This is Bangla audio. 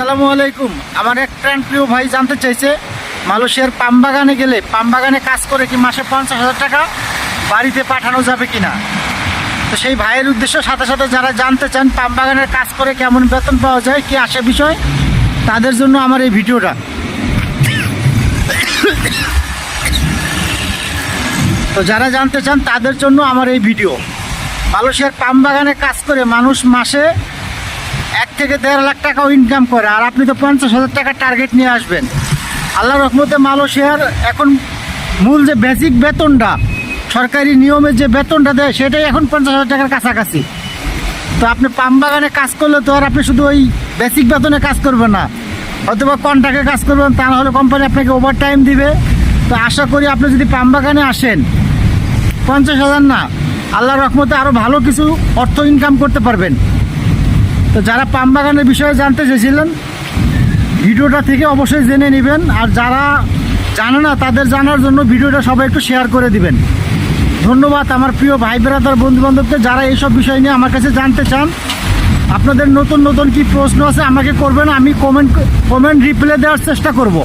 আসসালামু আলাইকুম। আমার এক ফ্রেন্ড প্রিয় ভাই জানতে চাইছে, মালয়েশিয়ার পাম বাগানে গেলে পাম বাগানে কাজ করে কি মাসে পঞ্চাশ হাজার টাকা বাড়িতে পাঠানো যাবে কিনা? তো সেই ভাইয়ের উদ্দেশ্য, সাথে সাথে যারা জানতে চান পাম বাগানের কাজ করে কেমন বেতন পাওয়া যায়, কি আসে বিষয়, তাদের জন্য আমার এই ভিডিওটা। তো যারা জানতে চান, তাদের জন্য আমার এই ভিডিও। মালয়েশিয়ার পাম বাগানে কাজ করে মানুষ মাসে এক থেকে দেড় লাখ টাকাও ইনকাম করে, আর আপনি তো পঞ্চাশ হাজার টাকার টার্গেট নিয়ে আসবেন। আল্লাহ রহমতে মালয়েশিয়ার এখন মূল যে বেসিক বেতনটা, সরকারি নিয়মে যে বেতনটা দেয়, সেটাই এখন পঞ্চাশ হাজার টাকার কাছাকাছি। তো আপনি পাম বাগানে কাজ করলে তো আর আপনি শুধু ওই বেসিক বেতনে কাজ করবেন না, অথবা কন্ট্রাক্টে কাজ করবেন, তা নাহলে কোম্পানি আপনাকে ওভার টাইম দিবে। তো আশা করি আপনি যদি পাম বাগানে আসেন, পঞ্চাশ হাজার না আল্লাহর রহমতে আরও ভালো কিছু অর্থ ইনকাম করতে পারবেন। তো যারা পাম বাগানের বিষয়ে জানতে চেয়েছিলেন, ভিডিওটা থেকে অবশ্যই জেনে নেবেন। আর যারা জানে না, তাদের জানার জন্য ভিডিওটা সবাই একটু শেয়ার করে দিবেন। ধন্যবাদ আমার প্রিয় ভাই বেড়াদার বন্ধু বান্ধবদের যারা এইসব বিষয় নিয়ে আমার কাছে জানতে চান। আপনাদের নতুন নতুন কি প্রশ্ন আছে আমাকে করবেন, আমি কমেন্ট কমেন্ট রিপ্লাই দেওয়ার চেষ্টা করব।